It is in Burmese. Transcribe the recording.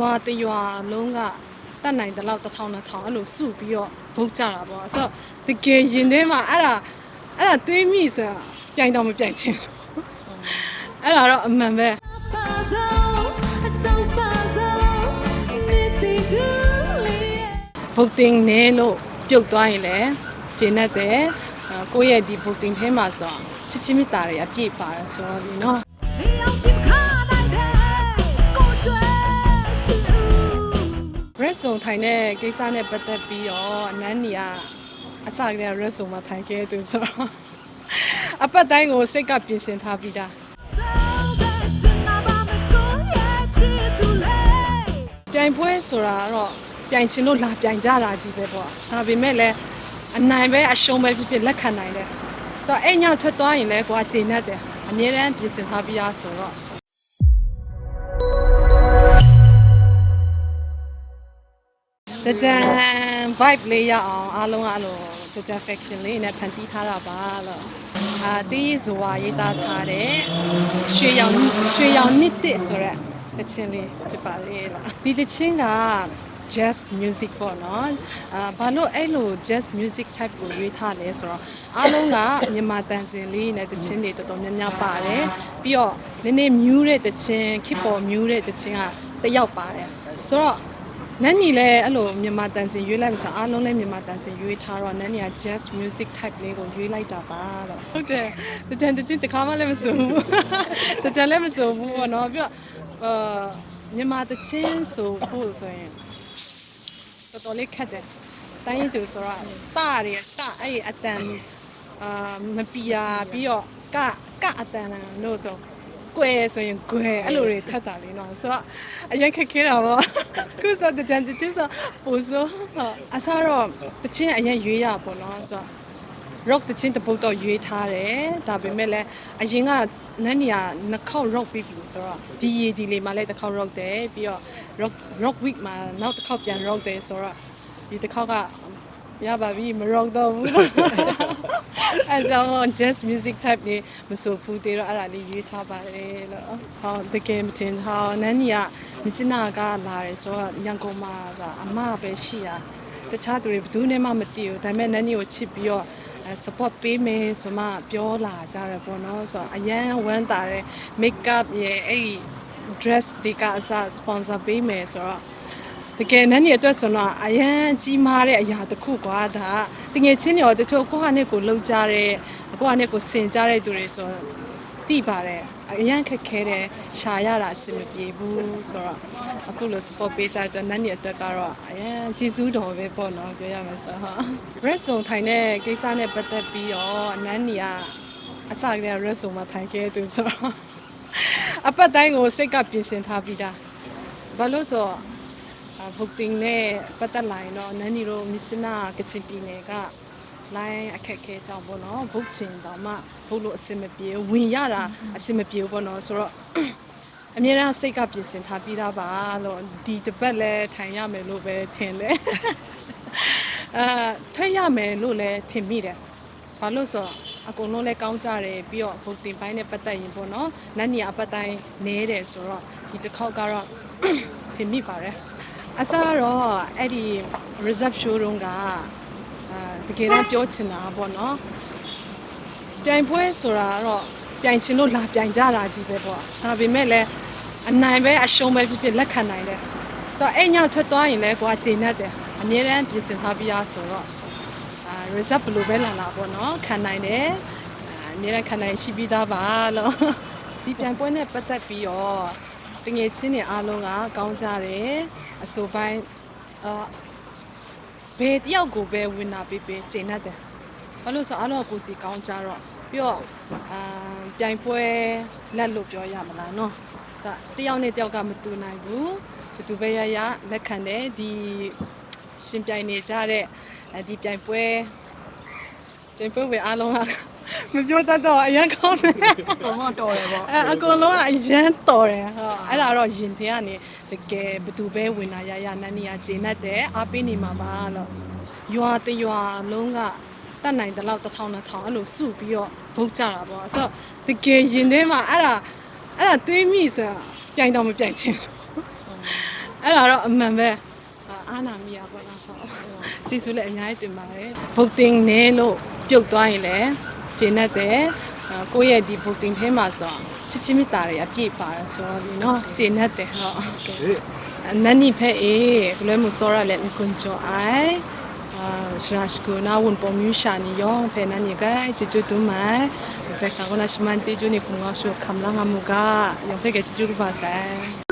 ရွာတရွာလုံးကတတ်နိုင်တဲ့လောက်တစ်ထောင်နှစ်ထောင်အဲ့လိုစုပြီးတော့ဗုတ်ကြတာပေါ့ဆိုတော့တကယ်ရင်ထဲမှာအဲ့ဒါအဲ့ဒါတွေးမိဆိုတာပြိုင်တော့မပြိုင်ချင်ဘူးအဲ့ဒါတော့အမှန်ပဲ voting နဲ့လို့ပြုတ်သွားရင်လည်းကျင်းတတ်တယ်အဲကိုယ့်ရဲ့ဒီ voting ထဲမှာဆိုတော့ချစ်ချင်းမြတ်တာတွေအပြည့်ပါတယ်ဆိုတော့ဒီနော် red zone ထိုင်တဲ့ကိစ္စနဲ့ပတ်သက်ပြီးတော့အနန်းနီကအစကတည်းက red zone မှာထိုင်ခဲ့သူဆိုတော့အပတ်တိုင်းကိုစိတ်ကပြင်ဆင်ထားပြီးသားပြိုင်ပွဲဆိုတာကတော့ပြိုင်ချင်လို့လာပြိုင်ကြတာကြီးပဲပေါ့ဒါပေမဲ့လည်းအနိုင်ပဲအရှုံးပဲဖြစ်ဖြစ်လက်ခံနိုင်တယ်ဆိုတော့အဲ့ညောက်ထွက်သွားရင်လည်းကိုကကျေနပ်တယ်အမြဲတမ်းပြင်ဆင်ထားပြီးသားဆိုတော့ တကြံ vibe လေးရအောင်အားလုံးကအဲ့လိုတကြံ faction လေးနဲ့ဖန်တီးထားတာပါလို့အာတီးဇွာရေးသားထားတဲ့ရွှေရောင်ရွှေရောင်နှစ်တစ်ဆိုရက်တချင်းလေးဖြစ်ပါလေလားဒီတချင်းက jazz music ပေါ့နော်အာဘာလို့အဲ့လို jazz music type ကိုရွေးထားလဲဆိုတော့အားလုံးကမြန်မာတန်စင်လေးနဲ့တချင်းတွေတော်တော်များများပါတယ်ပြီးတော့နည်းနည်းမြူးတဲ့တချင်းခစ်ပေါ်မြူးတဲ့တချင်းကတစ်ယောက်ပါတယ်ဆိုတော့ နန်းညီလည်းအဲ့လိုမြန်မာတန်စင်ရွေးလိုက်မှဆိုအားလုံးလည်းမြန်မာတန်စင်ရွေးထားတော့နန်းညီက jazz music type လေးကိုရွေးလိုက်တာပါတော့ဟုတ်တယ်တကြံတချင်းတစ်ခါမှလည်းမစိုးဘူးတကြံလည်းမစိုးဘူးပေါ့နော်ပြီးတော့အာမြန်မာတချင်းဆိုဖို့ဆိုရင်တော်တော်လေးခက်တယ်တိုင်းရင်းသူဆိုတော့တာရယ်ကအဲ့ဒီအတန်အာမပီယာပြီးတော့ကကအတန်လို့ဆို ကွယ်ဆိုရင်ကွယ်အဲ့လိုတွေထပ်တာလေးနော်ဆိုတော့အရင်ခက်ခဲတာပေါ့ခုဆိုတကြံတချင်းဆိုပိုဆိုဟုတ်အစားတော့တချင်းအရင်ရွေးရပေါ့နော်ဆိုတော့ rock တချင်းတစ်ပုတ်တော့ရွေးထားတယ်ဒါပေမဲ့လည်းအရင်ကနန်းနေရနှစ်ခေါက် rock ပြီးပြီဆိုတော့ဒီရီဒီလေးမှာလည်းတစ်ခေါက် rock တယ်ပြီးတော့ rock rock week မှာနောက်တစ်ခေါက်ပြန် rock တယ်ဆိုတော့ဒီတစ်ခေါက်ကရပါပြီမ rock တော့ဘူး အဲကြောင့် jazz music type လေးမဆိုဘူးသေးတော့အဲ့ဒါလေးရွေးထားပါတယ်လို့ဟောတကယ်မတင်ဟောနန်းနေရမြစ်နာကလာတယ်ဆိုတော့ရန်ကုန်မှာကအမပဲရှိတာတခြားသူတွေဘယ်သူနဲ့မှမသိဘူးဒါပေမဲ့နန်းနီကိုချစ်ပြီးတော့အဲ support ပေးမယ်ဆိုမှပြောလာကြတယ်ပေါ့နော်ဆိုတော့အရန်ဝမ်းတာတဲ့ make up ရဲ့အဲ့ဒီ dress တွေကအစ sponsor ပေးမယ်ဆိုတော့ တကယ်နန်းနီအတွက်ဆိုတော့အရန်ကြီးမားတဲ့အရာတစ်ခုကွာဒါတငယ်ချင်းတွေရောတချို့ကိုယ့်ဟာနဲ့ကိုယ်လှုပ်ကြတဲ့ကိုယ့်ဟာနဲ့ကိုယ်ဆင်ကြတဲ့သူတွေဆိုတော့တိပါတယ်အရန်ခက်ခဲတယ်ရှာရတာအဆင်မပြေဘူးဆိုတော့အခုလို support ပေးကြတဲ့အတွက်နန်းနီအတွက်ကတော့အရန်ကျေးဇူးတော်ပဲပေါ့နော်ပြောရမယ်ဆိုတော့ red zone ထိုင်တဲ့ကိစ္စနဲ့ပတ်သက်ပြီးတော့နန်းနီကအစကတည်းက red zone မှာထိုင်ခဲ့သူဆိုတော့အပတ်တိုင်းကိုစိတ်ကပြင်ဆင်ထားပြီးသားဘာလို့ဆိုတော့အာ voting နဲ့ပတ်သက်လာရင်တော့နန်းနီတို့မြစ်ချနာကချင်ပြည်နယ်က line အခက်အခဲကြောင့်ပေါ့နော် vote ချင်တော့မှ vote လို့အဆင်မပြေဘူးဝင်ရတာအဆင်မပြေဘူးပေါ့နော်ဆိုတော့အများအားစိတ်ကပြင်ဆင်ထားပြီးသားပါလို့ဒီတစ်ပတ်လဲထိုင်ရမယ်လို့ပဲထင်တယ်အာထွက်ရမယ်လို့လည်းထင်မိတယ်ဘာလို့ဆိုတော့အကုန်လုံးလဲကောင်းကြတယ်ပြီးတော့ voting ဘိုင်းနဲ့ပတ်သက်ရင်ပေါ့နော်နန်းနီအပတ်တိုင်းနဲတယ်ဆိုတော့ဒီတစ်ခေါက်ကတော့ထင်မိပါတယ် အစားတော့အဲ့ဒီ reserve show တုန်းကအာတကယ်တော့ပြောချင်တာပေါ့နော်ပြိုင်ပွဲဆိုတာကတော့ပြိုင်ချင်လို့လာပြိုင်ကြတာကြီးပဲပေါ့ဒါပေမဲ့လည်းအနိုင်ပဲအရှုံးပဲဖြစ်ဖြစ်လက်ခံနိုင်တယ်ဆိုတော့အဲ့ညောက်ထွက်သွားရင်လည်းကိုကကျေနပ်တယ်အမြဲတမ်းပြင်ဆင်ထားပြီးသားဆိုတော့အာ reserve ဘယ်လိုပဲလာလာပေါ့နော်ခံနိုင်တယ်အာအမြဲတမ်းခံနိုင်ရှိပြီးသားပါလို့ဒီပြိုင်ပွဲနဲ့ပတ်သက်ပြီးတော့ တငယ်ချင်းတွေအားလုံးကကောင်းကြတယ်အဆိုပိုင်းအာဘယ်တယောက်ကိုပဲဝင်နာပေးပေးကျင့်တတ်တယ်ဘာလို့ဆိုအားလုံးကကိုယ်စီကောင်းကြတော့ပြီးတော့အာပြိုင်ပွဲလက်လို့ပြောရမလားနော်ဆိုတော့တယောက်နဲ့တယောက်ကမတူနိုင်ဘူးဘယ်သူပဲရရလက်ခံတယ်ဒီရှင်ပြိုင်နေကြတဲ့အဲဒီပြိုင်ပွဲပြိုင်ပွဲဝင်အားလုံးက မပြောတတ်တော့အရင်ကောင်းတယ်ကောင်းတော့တော်တယ်ပေါ့အဲအကုန်လုံးကအရန်တော်တယ်ဟောအဲ့ဒါတော့ရင်ထဲကနေတကယ်ဘသူပဲဝင်လာရရနန်းနေရဂျင်းနဲ့တဲ့အားပေးနေမှာပါလို့ရွာတရွာလုံးကတတ်နိုင်တဲ့လောက်တစ်ထောင်နှစ်ထောင်အဲ့လိုစုပြီးတော့ဗုတ်ကြတာပေါ့ဆိုတော့တကယ်ရင်ထဲမှာအဲ့ဒါအဲ့ဒါတွေးမိဆိုတာပြိုင်တော့မပြိုင်ချင်ဘူးအဲ့ဒါတော့အမှန်ပဲအာအားနာမိရပါတော့ဟုတ်ကျေးဇူးလည်းအများကြီးတင်ပါတယ် voting နဲ့လို့ပြုတ်သွားရင်လည်း ဂျင်းနဲ့တဲ့အာကိုယ့်ရဲ့ဒီ voting ထဲမှာဆိုတော့ချစ်ချင်းမြတ်တာတွေအပြည့်ပါတယ်ဆိုတော့ဒီနော်ဂျင်းနဲ့တဲ့ဟုတ်ကဲ့နန်နီဖဲအေဘလွဲမှုစောရလက်ကွန်ချောအိုင်အာရှရာရှ်ကိုနာဝန်ပေါ်မြူရှာနီယောဖဲနန်နီကချီချူတူမိုင်ဖဲဆောင်နာရှမန်ချီချူနီခုငါရှုခမ်လာငါမူကယောဖဲကချီချူပါဆိုင်